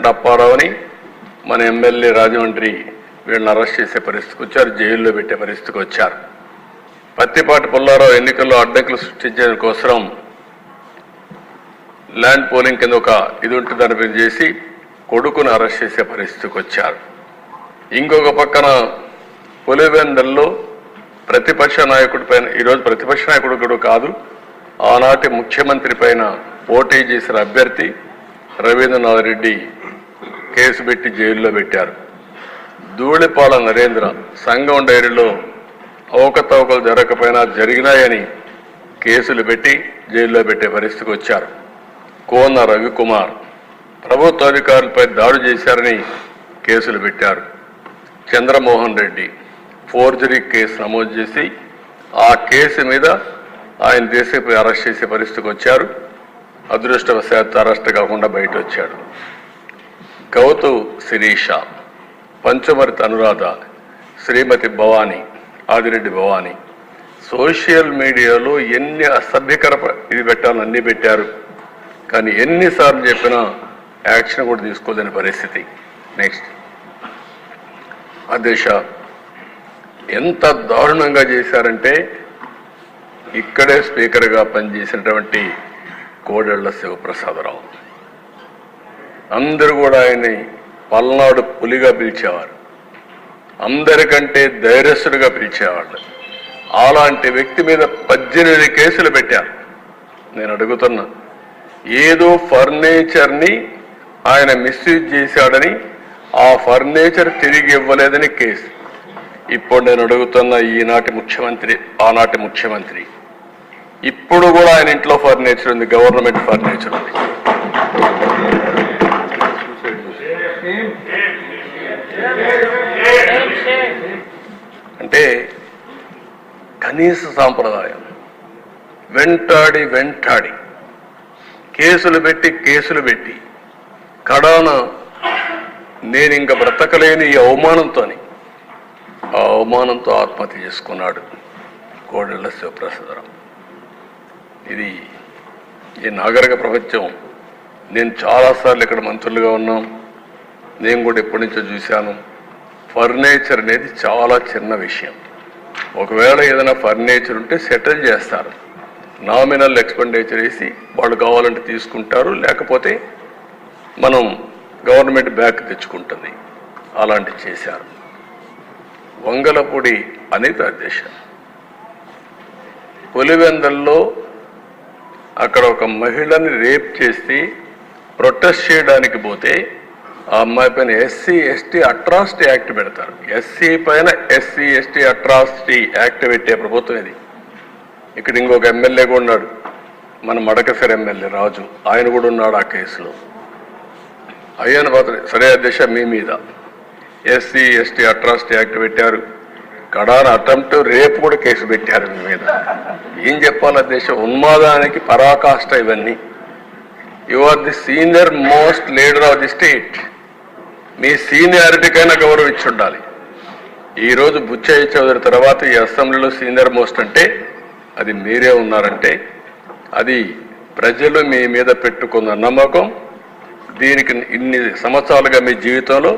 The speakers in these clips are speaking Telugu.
అంటే అప్పారావుని మన ఎమ్మెల్యే రాజమండ్రి వీళ్ళని అరెస్ట్ చేసే పరిస్థితికి వచ్చారు జైల్లో పెట్టే పరిస్థితికి వచ్చారు. పత్తిపాటి పుల్లారావు ఎన్నికల్లో అడ్డంకులు సృష్టించడం కోసం ల్యాండ్ పోలింగ్ కింద ఒక ఇది ఉంటుంది చేసి కొడుకును అరెస్ట్ చేసే పరిస్థితికి వచ్చారు. ఇంకొక పక్కన పులివెందల్లో ప్రతిపక్ష నాయకుడి పైన ఈరోజు ప్రతిపక్ష నాయకుడు కూడా కాదు ఆనాటి ముఖ్యమంత్రి పైన పోటీ చేసిన అభ్యర్థి రవీంద్రనాథ్ రెడ్డి కేసు పెట్టి జైల్లో పెట్టారు. ధూళిపాల నరేంద్ర సంఘం డైరీలో అవకతవకలు జరగకపోయినా జరిగినాయని కేసులు పెట్టి జైల్లో పెట్టే పరిస్థితికి వచ్చారు. కోన రవికుమార్ ప్రభుత్వ అధికారులపై దాడి చేశారని కేసులు పెట్టారు. చంద్రమోహన్ రెడ్డి ఫోర్జరీ కేసు నమోదు చేసి ఆ కేసు మీద ఆయన దేశపై అరెస్ట్ చేసే పరిస్థితికి వచ్చారు. అదృష్టవశాత్తు అరెస్ట్ కాకుండా బయట వచ్చాడు గౌతు శిరీష పంచమరిత అనురాధ శ్రీమతి భవానీ ఆదిరెడ్డి భవానీ. సోషల్ మీడియాలో ఎన్ని అసభ్యకర ఇది పెట్టాలని అన్ని పెట్టారు. కానీ ఎన్నిసార్లు చెప్పినా యాక్షన్ కూడా తీసుకోలేని పరిస్థితి. నెక్స్ట్. అధ్యక్ష ఎంత దారుణంగా చేశారంటే ఇక్కడే స్పీకర్గా పనిచేసినటువంటి కోడెళ్ళ శివప్రసాదరావు. అందరూ కూడా ఆయన్ని పల్నాడు పులిగా పిలిచేవారు. అందరికంటే ధైర్యస్తుడిగా పిలిచేవాళ్ళు. అలాంటి వ్యక్తి మీద పద్దెనిమిది కేసులు పెట్టారు. నేను అడుగుతున్నా ఏదో ఫర్నిచర్ని ఆయన మిస్యూజ్ చేశాడని ఆ ఫర్నిచర్ తిరిగి ఇవ్వలేదని కేసు. ఇప్పుడు నేను అడుగుతున్న ఈనాటి ముఖ్యమంత్రి ఆనాటి ముఖ్యమంత్రి. ఇప్పుడు కూడా ఆయన ఇంట్లో ఫర్నిచర్ ఉంది గవర్నమెంట్ ఫర్నిచర్ ఉంది అంటే కనీస సాంప్రదాయం. వెంటాడి వెంటాడి. కేసులు పెట్టి కేసులు పెట్టి. కడాన నేను ఇంక బ్రతకలేని ఈ అవమానంతోని. ఆ అవమానంతో ఆత్మహత్య చేసుకున్నాడు కోడెళ్ళ శివప్రసాదరావు. ఇది ఈ నాగరిక ప్రపంచం. నేను చాలాసార్లు ఇక్కడ మంత్రులుగా ఉన్నాం. నేను కూడా ఎప్పటి నుంచో చూశాను. ఫర్నిచర్ అనేది చాలా చిన్న విషయం. ఒకవేళ ఏదైనా ఫర్నిచర్ ఉంటే సెటిల్ చేస్తారు. నామినల్ ఎక్స్పెండిచర్ వేసి వాళ్ళు కావాలంటే తీసుకుంటారు లేకపోతే మనం గవర్నమెంట్ బ్యాక్ తెచ్చుకుంటుంది. అలాంటి చేశారు. వంగలపూడి అనే ప్రదేశం పులివెందల్లో అక్కడ ఒక మహిళని రేప్ చేసి ప్రొటెస్ట్ చేయడానికి పోతే ఆ అమ్మాయి పైన ఎస్సీ ఎస్టీ అట్రాసిటీ యాక్ట్ పెడతారు. ఎస్సీ పైన ఎస్సీ ఎస్టీ అట్రాసిటీ యాక్ట్ పెట్టే ప్రభుత్వం ఇది. ఇక్కడ ఇంకొక ఎమ్మెల్యే కూడా ఉన్నాడు. మన మడకసరి ఎమ్మెల్యే రాజు. ఆయన కూడా ఉన్నాడు ఆ కేసులో. అయ్యాను పాత్ర సరే అధ్యక్ష మీ మీద. ఎస్సీ ఎస్టీ అట్రాసిటీ యాక్ట్ పెట్టారు. కడాన అటెంప్ట్ రేపు కూడా కేసు పెట్టారు మీ మీద. ఏం చెప్పాలి అధ్యక్ష? ఉన్మాదానికి పరాకాష్ట ఇవన్నీ. You are the senior most leader of the state మీ సీనియారిటీకైనా గౌరవం ఇచ్చి ఉండాలి ఈరోజు బుచ్చయ్య చౌదరి తర్వాత ఈ అసెంబ్లీలో సీనియర్ మోస్ట్ అంటే అది మీరే ఉన్నారంటే అది ప్రజలు మీ మీద పెట్టుకున్న నమ్మకం దీనికి ఇన్ని సంవత్సరాలుగా మీ జీవితంలో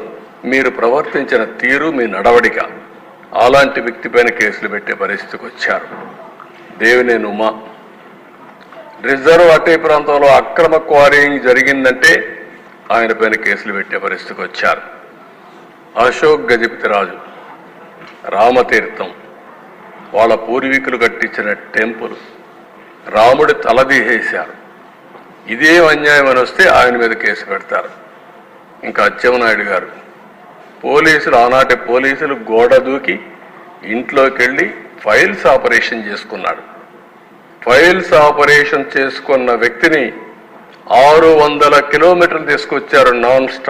మీరు ప్రవర్తించిన తీరు మీ నడవడిక అలాంటి వ్యక్తి పైన కేసులు పెట్టే పరిస్థితికి వచ్చారు. దేవినేని ఉమా రిజర్వ్ అటవీ ప్రాంతంలో అక్రమ క్వారీయింగ్ జరిగిందంటే ఆయన పైన కేసులు పెట్టే పరిస్థితికి వచ్చారు. అశోక్ గజపతి రాజు రామతీర్థం వాళ్ళ పూర్వీకులు కట్టించిన టెంపుల్ రాముడి తలదీసేశారు ఇదే అన్యాయం అని వస్తే ఆయన మీద కేసు పెడతారు. ఇంకా అచ్చెమనాయుడు గారు పోలీసులు ఆనాటి పోలీసులు గోడ దూకి ఇంట్లోకి వెళ్ళి ఫైల్స్ ఆపరేషన్ చేసుకున్నాడు. ఫైల్స్ ఆపరేషన్ చేసుకున్న వ్యక్తిని ఆరు వందల కిలోమీటర్లు తీసుకొచ్చారు నాన్ స్టాప్.